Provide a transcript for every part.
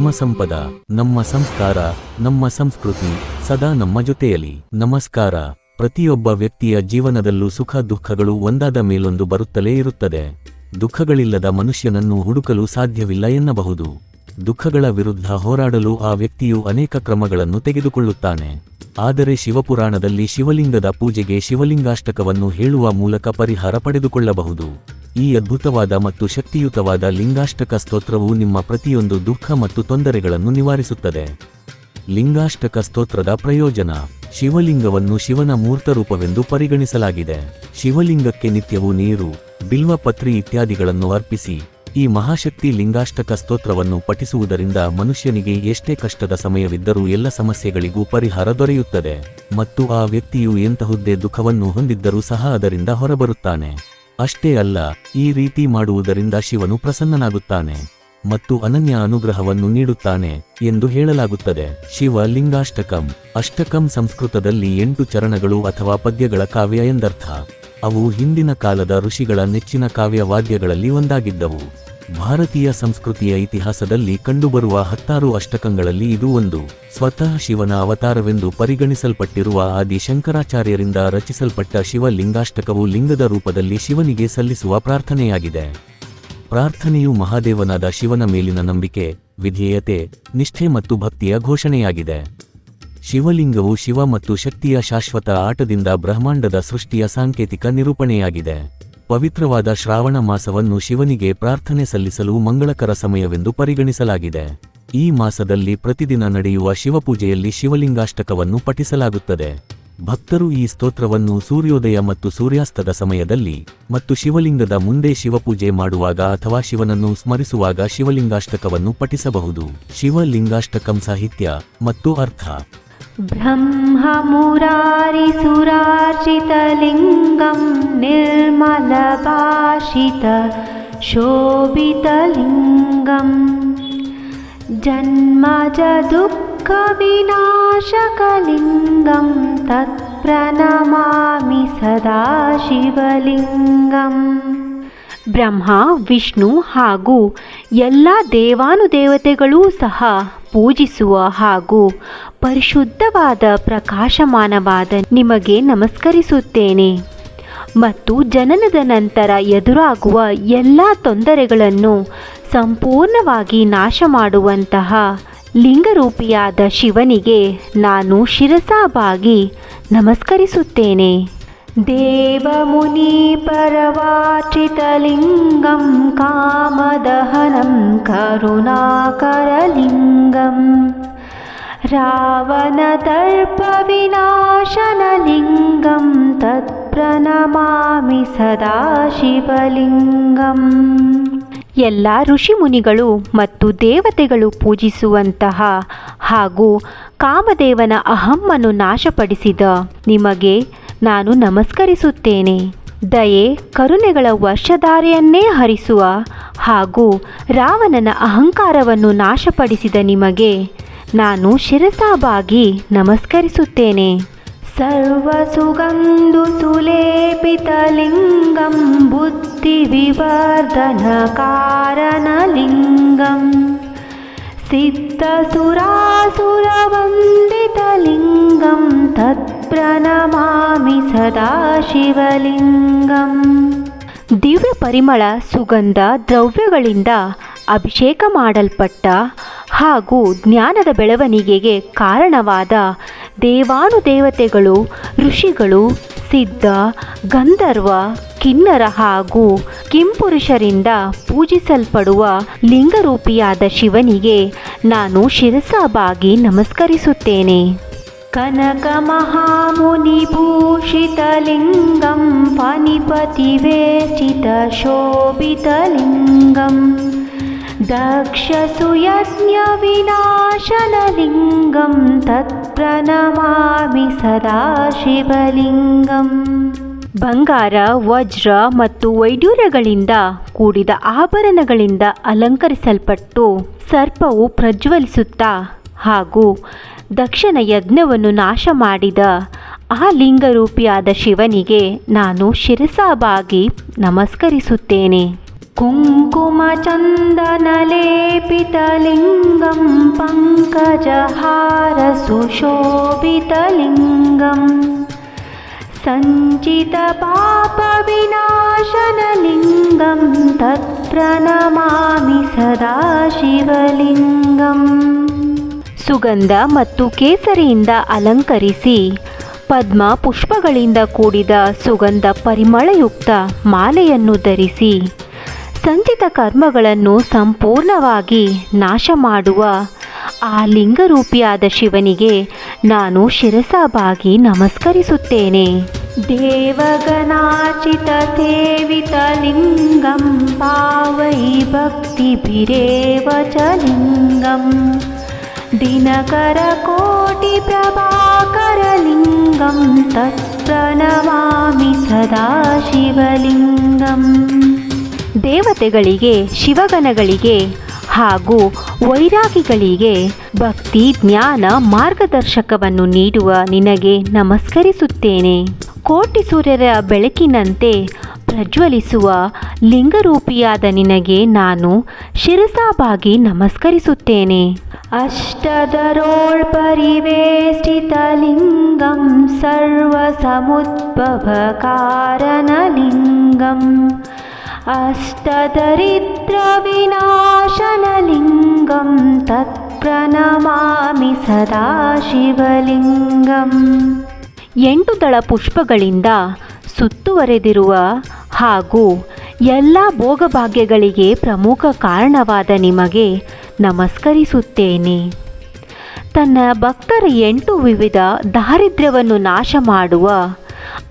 ಧರ್ಮ ಸಂಪದ, ನಮ್ಮ ಸಂಸ್ಕಾರ, ನಮ್ಮ ಸಂಸ್ಕೃತಿ ಸದಾ ನಮ್ಮ ಜೊತೆಯಲ್ಲಿ ನಮಸ್ಕಾರ. ಪ್ರತಿಯೊಬ್ಬ ವ್ಯಕ್ತಿಯ ಜೀವನದಲ್ಲೂ ಸುಖ ದುಃಖಗಳು ಒಂದಾದ ಮೇಲೊಂದು ಬರುತ್ತಲೇ ಇರುತ್ತದೆ. ದುಃಖಗಳಿಲ್ಲದ ಮನುಷ್ಯನನ್ನು ಹುಡುಕಲು ಸಾಧ್ಯವಿಲ್ಲ ಎನ್ನಬಹುದು. ದುಃಖಗಳ ವಿರುದ್ಧ ಹೋರಾಡಲು ಆ ವ್ಯಕ್ತಿಯು ಅನೇಕ ಕ್ರಮಗಳನ್ನು ತೆಗೆದುಕೊಳ್ಳುತ್ತಾನೆ. ಆದರೆ ಶಿವಪುರಾಣದಲ್ಲಿ ಶಿವಲಿಂಗದ ಪೂಜೆಗೆ ಶಿವಲಿಂಗಾಷ್ಟಕವನ್ನು ಹೇಳುವ ಮೂಲಕ ಪರಿಹಾರ ಪಡೆದುಕೊಳ್ಳಬಹುದು. ಈ ಅದ್ಭುತವಾದ ಮತ್ತು ಶಕ್ತಿಯುತವಾದ ಲಿಂಗಾಷ್ಟಕ ಸ್ತೋತ್ರವು ನಿಮ್ಮ ಪ್ರತಿಯೊಂದು ದುಃಖ ಮತ್ತು ತೊಂದರೆಗಳನ್ನು ನಿವಾರಿಸುತ್ತದೆ. ಲಿಂಗಾಷ್ಟಕ ಸ್ತೋತ್ರದ ಪ್ರಯೋಜನ, ಶಿವಲಿಂಗವನ್ನು ಶಿವನ ಮೂರ್ತರೂಪವೆಂದು ಪರಿಗಣಿಸಲಾಗಿದೆ. ಶಿವಲಿಂಗಕ್ಕೆ ನಿತ್ಯವೂ ನೀರು ಬಿಲ್ವಪತ್ರಿ ಇತ್ಯಾದಿಗಳನ್ನು ಅರ್ಪಿಸಿ, ಈ ಮಹಾಶಕ್ತಿ ಲಿಂಗಾಷ್ಟಕ ಸ್ತೋತ್ರವನ್ನು ಪಠಿಸುವುದರಿಂದ ಮನುಷ್ಯನಿಗೆ ಎಷ್ಟೇ ಕಷ್ಟದ ಸಮಯವಿದ್ದರೂ ಎಲ್ಲ ಸಮಸ್ಯೆಗಳಿಗೂ ಪರಿಹಾರ ದೊರೆಯುತ್ತದೆ. ಮತ್ತು ಆ ವ್ಯಕ್ತಿಯು ಎಂತಹುದ್ದೇ ದುಃಖವನ್ನು ಹೊಂದಿದ್ದರೂ ಸಹ ಅದರಿಂದ ಹೊರಬರುತ್ತಾನೆ. ಅಷ್ಟೇ ಅಲ್ಲ, ಈ ರೀತಿ ಮಾಡುವುದರಿಂದ ಶಿವನು ಪ್ರಸನ್ನನಾಗುತ್ತಾನೆ ಮತ್ತು ಅನನ್ಯ ಅನುಗ್ರಹವನ್ನು ನೀಡುತ್ತಾನೆ ಎಂದು ಹೇಳಲಾಗುತ್ತದೆ. ಶಿವ ಲಿಂಗಾಷ್ಟಕಂ. ಅಷ್ಟಕಂ ಸಂಸ್ಕೃತದಲ್ಲಿ ಎಂಟು ಚರಣಗಳು ಅಥವಾ ಪದ್ಯಗಳ ಕಾವ್ಯ ಎಂದರ್ಥ. ಅವು ಹಿಂದಿನ ಕಾಲದ ಋಷಿಗಳ ನೆಚ್ಚಿನ ಕಾವ್ಯವಾದ್ಯಗಳಲ್ಲಿ ಒಂದಾಗಿದ್ದವು. ಭಾರತೀಯ ಸಂಸ್ಕೃತಿಯ ಇತಿಹಾಸದಲ್ಲಿ ಕಂಡುಬರುವ ಹತ್ತಾರು ಅಷ್ಟಕಗಳಲ್ಲಿ ಇದು ಒಂದು. ಸ್ವತಃ ಶಿವನ ಅವತಾರವೆಂದು ಪರಿಗಣಿಸಲ್ಪಟ್ಟಿರುವ ಆದಿ ಶಂಕರಾಚಾರ್ಯರಿಂದ ರಚಿಸಲ್ಪಟ್ಟ ಶಿವಲಿಂಗಾಷ್ಟಕವು ಲಿಂಗದ ರೂಪದಲ್ಲಿ ಶಿವನಿಗೆ ಸಲ್ಲಿಸುವ ಪ್ರಾರ್ಥನೆಯಾಗಿದೆ. ಪ್ರಾರ್ಥನೆಯು ಮಹಾದೇವನಾದ ಶಿವನ ಮೇಲಿನ ನಂಬಿಕೆ, ವಿಧೇಯತೆ, ನಿಷ್ಠೆ ಮತ್ತು ಭಕ್ತಿಯ ಘೋಷಣೆಯಾಗಿದೆ. ಶಿವಲಿಂಗವು ಶಿವ ಮತ್ತು ಶಕ್ತಿಯ ಶಾಶ್ವತ ಆಟದಿಂದ ಬ್ರಹ್ಮಾಂಡದ ಸೃಷ್ಟಿಯ ಸಾಂಕೇತಿಕ ನಿರೂಪಣೆಯಾಗಿದೆ. ಪವಿತ್ರವಾದ ಶ್ರಾವಣ ಮಾಸವನ್ನು ಶಿವನಿಗೆ ಪ್ರಾರ್ಥನೆ ಸಲ್ಲಿಸಲು ಮಂಗಳಕರ ಸಮಯವೆಂದು ಪರಿಗಣಿಸಲಾಗಿದೆ. ಈ ಮಾಸದಲ್ಲಿ ಪ್ರತಿದಿನ ನಡೆಯುವ ಶಿವಪೂಜೆಯಲ್ಲಿ ಶಿವಲಿಂಗಾಷ್ಟಕವನ್ನು ಪಠಿಸಲಾಗುತ್ತದೆ. ಭಕ್ತರು ಈ ಸ್ತೋತ್ರವನ್ನು ಸೂರ್ಯೋದಯ ಮತ್ತು ಸೂರ್ಯಾಸ್ತದ ಸಮಯದಲ್ಲಿ ಮತ್ತು ಶಿವಲಿಂಗದ ಮುಂದೆ ಶಿವಪೂಜೆ ಮಾಡುವಾಗ ಅಥವಾ ಶಿವನನ್ನು ಸ್ಮರಿಸುವಾಗ ಶಿವಲಿಂಗಾಷ್ಟಕವನ್ನು ಪಠಿಸಬಹುದು. ಶಿವಲಿಂಗಾಷ್ಟಕಂ ಸಾಹಿತ್ಯ ಮತ್ತು ಅರ್ಥ. ब्रह्ममुरारिसुरार्चितलिङ्गं निर्मलभाषित शोभितलिङ्गम् जन्मजदुःखविनाशकलिङ्गं तत्प्रणमामि सदा शिवलिङ्गम् ಬ್ರಹ್ಮ ವಿಷ್ಣು ಹಾಗೂ ಎಲ್ಲ ದೇವಾನುದೇವತೆಗಳೂ ಸಹ ಪೂಜಿಸುವ ಹಾಗೂ ಪರಿಶುದ್ಧವಾದ ಪ್ರಕಾಶಮಾನವಾದ ನಿಮಗೆ ನಮಸ್ಕರಿಸುತ್ತೇನೆ. ಮತ್ತು ಜನನದ ನಂತರ ಎದುರಾಗುವ ಎಲ್ಲ ತೊಂದರೆಗಳನ್ನು ಸಂಪೂರ್ಣವಾಗಿ ನಾಶ ಮಾಡುವಂತಹ ಲಿಂಗರೂಪಿಯಾದ ಶಿವನಿಗೆ ನಾನು ಶಿರಸಾಬಾಗಿ ನಮಸ್ಕರಿಸುತ್ತೇನೆ. देवमुनिपरवाचितलिङ्गं कामदहनं करुणाकरलिङ्गं रावणदर्पविनाशनलिङ्गं तत्प्रणमामि सदा ಶಿವಲಿಂಗಂ ಎಲ್ಲ ಋಷಿಮುನಿಗಳು ಮತ್ತು ದೇವತೆಗಳು ಪೂಜಿಸುವಂತಹ ಹಾಗೂ ಕಾಮದೇವನ ಅಹಮ್ಮನ್ನು ನಾಶಪಡಿಸಿದ ನಿಮಗೆ ನಾನು ನಮಸ್ಕರಿಸುತ್ತೇನೆ ದಯೆ ಕರುಣೆಗಳ ವರ್ಷಧಾರೆಯನ್ನೇ ಹರಿಸುವ ಹಾಗೂ ರಾವಣನ ಅಹಂಕಾರವನ್ನು ನಾಶಪಡಿಸಿದ ನಿಮಗೆ ನಾನು ಶಿರಸಾಬಾಗಿ ನಮಸ್ಕರಿಸುತ್ತೇನೆ. ಸರ್ವ ಸರ್ವಸುಗಂಧು ಸುಲೇಪಿತಲಿಂಗಂ ಬುದ್ಧಿ ವಿವರ್ಧನ ಕಾರಣಲಿಂಗಂ ಲಿಂಗಂ ತತ್ ಪ್ರಣಮಾಮಿ ಸದಾ ಶಿವಲಿಂಗಂ. ದಿವ್ಯ ಪರಿಮಳ ಸುಗಂಧ ದ್ರವ್ಯಗಳಿಂದ ಅಭಿಷೇಕ ಮಾಡಲ್ಪಟ್ಟ ಹಾಗೂ ಜ್ಞಾನದ ಬೆಳವಣಿಗೆಗೆ ಕಾರಣವಾದ ದೇವಾನುದೇವತೆಗಳು, ಋಷಿಗಳು, ಸಿದ್ಧ, ಗಂಧರ್ವ, ಕಿನ್ನರ ಹಾಗೂ ಕಿಂಪುರುಷರಿಂದ ಪೂಜಿಸಲ್ಪಡುವ ಲಿಂಗರೂಪಿಯಾದ ಶಿವನಿಗೆ ನಾನು ಶಿರಸಾಬಾಗಿ ನಮಸ್ಕರಿಸುತ್ತೇನೆ. ಕನಕ ಮಹಾಮುನಿಭೂಷಿತಲಿಂಗಂ ಫಣಿಪತಿವೇಷ್ಟಿತ ಶೋಭಿತಲಿಂಗಂ दक्षसुयज्ञविनाशनलिङ्गं तत्प्रणमामि सदा ಶಿವಲಿಂಗಂ ಬಂಗಾರ ವಜ್ರ ಮತ್ತು ವೈಡೂರ್ಯಗಳಿಂದ ಕೂಡಿದ ಆಭರಣಗಳಿಂದ ಅಲಂಕರಿಸಲ್ಪಟ್ಟು ಸರ್ಪವು ಪ್ರಜ್ವಲಿಸುತ್ತಾ ಹಾಗೂ ದಕ್ಷಿಣ ಯಜ್ಞವನ್ನು ನಾಶ ಮಾಡಿದ ಆ ಲಿಂಗರೂಪಿಯಾದ ಶಿವನಿಗೆ ನಾನು ಶಿರಸಾಬಾಗಿ ನಮಸ್ಕರಿಸುತ್ತೇನೆ लेपितलिङ्गं पङ्कजहारसुशोभितलिङ्गम् सञ्चितपापविनाशनलिङ्गं तत्प्रणमामि सदा ಶಿವಲಿಂಗಂ ಸುಗಂಧ ಮತ್ತು ಕೇಸರಿಯಿಂದ ಅಲಂಕರಿಸಿ ಪದ್ಮ ಪುಷ್ಪಗಳಿಂದ ಕೂಡಿದ ಸುಗಂಧ ಪರಿಮಳಯುಕ್ತ ಮಾಲೆಯನ್ನು ಧರಿಸಿ ಸಂಚಿತ ಕರ್ಮಗಳನ್ನು ಸಂಪೂರ್ಣವಾಗಿ ನಾಶ ಮಾಡುವ ಆ ಲಿಂಗರೂಪಿಯಾದ ಶಿವನಿಗೆ ನಾನು ಶಿರಸಾಬಾಗಿ ನಮಸ್ಕರಿಸುತ್ತೇನೆ. ದೇವಗಣಾಚಿತ ಸೇವಿತ ಲಿಂಗಂ ಪಾವೈ ಭಕ್ತಿಭಿರೇವ ಚ ಲಿಂಗಂ. ದಿನಕರ ಕೋಟಿ ಪ್ರಭಾಕರ ಲಿಂಗಂ ತತ್ಪ್ರಣಮಾಮಿ ಸದಾ ಶಿವಲಿಂಗಂ. ದೇವತೆಗಳಿಗೆ, ಶಿವಗಣಗಳಿಗೆ ಹಾಗೂ ವೈರಾಗಿಗಳಿಗೆ ಭಕ್ತಿ ಜ್ಞಾನ ಮಾರ್ಗದರ್ಶಕವನ್ನು ನೀಡುವ ನಿನಗೆ ನಮಸ್ಕರಿಸುತ್ತೇನೆ. ಕೋಟಿ ಸೂರ್ಯರ ಬೆಳಕಿನಂತೆ ಪ್ರಜ್ವಲಿಸುವ ಲಿಂಗರೂಪಿಯಾದ ನಿನಗೆ ನಾನು ಶಿರಸಾಬಾಗಿ ನಮಸ್ಕರಿಸುತ್ತೇನೆ ಅಷ್ಟದರೋಳ್ ಪರಿವೇಷ್ಟಿತಲಿಂಗಂ ಸರ್ವಸಮುದ್ಭವ ಕಾರಣಲಿಂಗಂ अष्टदरिद्रविनाशनलिङ्गं तत्प्रणमामि सदा ಶಿವಲಿಂಗಂ ಎಂಟು ದಳ ಪುಷ್ಪಗಳಿಂದ ಸುತ್ತುವರೆದಿರುವ ಹಾಗೂ ಎಲ್ಲ ಭೋಗಭಾಗ್ಯಗಳಿಗೆ ಪ್ರಮುಖ ಕಾರಣವಾದ ನಿಮಗೆ ನಮಸ್ಕರಿಸುತ್ತೇನೆ. ತನ್ನ ಭಕ್ತರ ಎಂಟು ವಿವಿಧ ದಾರಿದ್ರ್ಯವನ್ನು ನಾಶ ಮಾಡುವ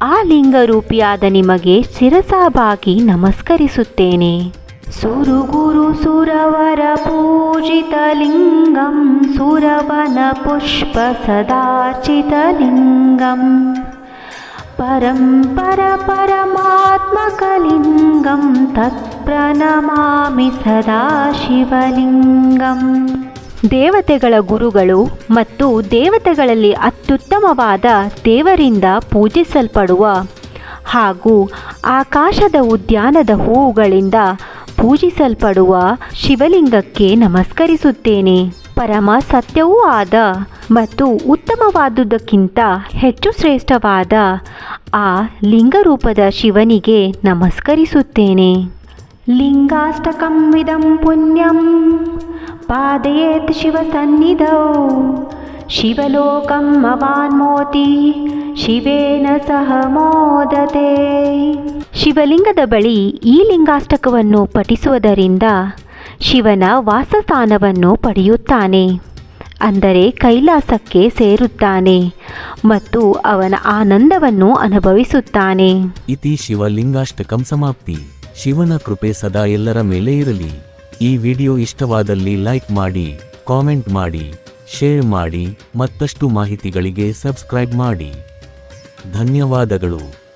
ಆ ಲಿಂಗರೂಪಿಯಾದ ನಿಮಗೆ ಶಿರಸಾಬಾಗಿ ನಮಸ್ಕರಿಸುತ್ತೇನೆ. ಸುರುಗುರು ಸುರವರ ಪೂಜಿತ ಲಿಂಗಂ, ಸುರವನ ಪುಷ್ಪ ಸದಾರ್ಚಿತ ಲಿಂಗಂ. ಪರಂಪರ ಪರಮಾತ್ಮಕಲಿಂಗಂ ತತ್ಪ್ರಣಮಾಮಿ ಸದಾ ಶಿವಲಿಂಗಂ ದೇವತೆಗಳ ಗುರುಗಳು ಮತ್ತು ದೇವತೆಗಳಲ್ಲಿ ಅತ್ಯುತ್ತಮವಾದ ದೇವರಿಂದ ಪೂಜಿಸಲ್ಪಡುವ ಹಾಗೂ ಆಕಾಶದ ಉದ್ಯಾನದ ಹೂವುಗಳಿಂದ ಪೂಜಿಸಲ್ಪಡುವ ಶಿವಲಿಂಗಕ್ಕೆ ನಮಸ್ಕರಿಸುತ್ತೇನೆ. ಪರಮ ಸತ್ಯವೂ ಆದ ಮತ್ತು ಉತ್ತಮವಾದುದಕ್ಕಿಂತ ಹೆಚ್ಚು ಶ್ರೇಷ್ಠವಾದ ಆ ಲಿಂಗರೂಪದ ಶಿವನಿಗೆ ನಮಸ್ಕರಿಸುತ್ತೇನೆ. ಲಿಂಗಾಷ್ಟಕಂ ವಿದಂ ಪುಣ್ಯಂ ಪಾದಯೇತ್ ಶಿವಸನ್ನಿಧೌ ಶಿವಲೋಕಂ ಅವಾನ್ಮೋತಿ ಶಿವೇನ ಸಹ ಮೋದತೆ. ಶಿವಲಿಂಗದ ಬಳಿ ಈ ಲಿಂಗಾಷ್ಟಕವನ್ನು ಪಠಿಸುವುದರಿಂದ ಶಿವನ ವಾಸಸ್ಥಾನವನ್ನು ಪಡೆಯುತ್ತಾನೆ. ಅಂದರೆ ಕೈಲಾಸಕ್ಕೆ ಸೇರುತ್ತಾನೆ ಮತ್ತು ಅವನ ಆನಂದವನ್ನು ಅನುಭವಿಸುತ್ತಾನೆ. ಇತಿ ಶಿವಲಿಂಗಾಷ್ಟಕಂ ಸಮಾಪ್ತಿ. ಶಿವನ ಕೃಪೆ ಸದಾ ಎಲ್ಲರ ಮೇಲೆ ಇರಲಿ. ಈ ವಿಡಿಯೋ ಇಷ್ಟವಾದಲ್ಲಿ ಲೈಕ್ ಮಾಡಿ, ಕಾಮೆಂಟ್ ಮಾಡಿ, ಶೇರ್ ಮಾಡಿ, ಮತ್ತಷ್ಟು ಮಾಹಿತಿಗಳಿಗೆ ಸಬ್ಸ್ಕ್ರೈಬ್ ಮಾಡಿ. ಧನ್ಯವಾದಗಳು.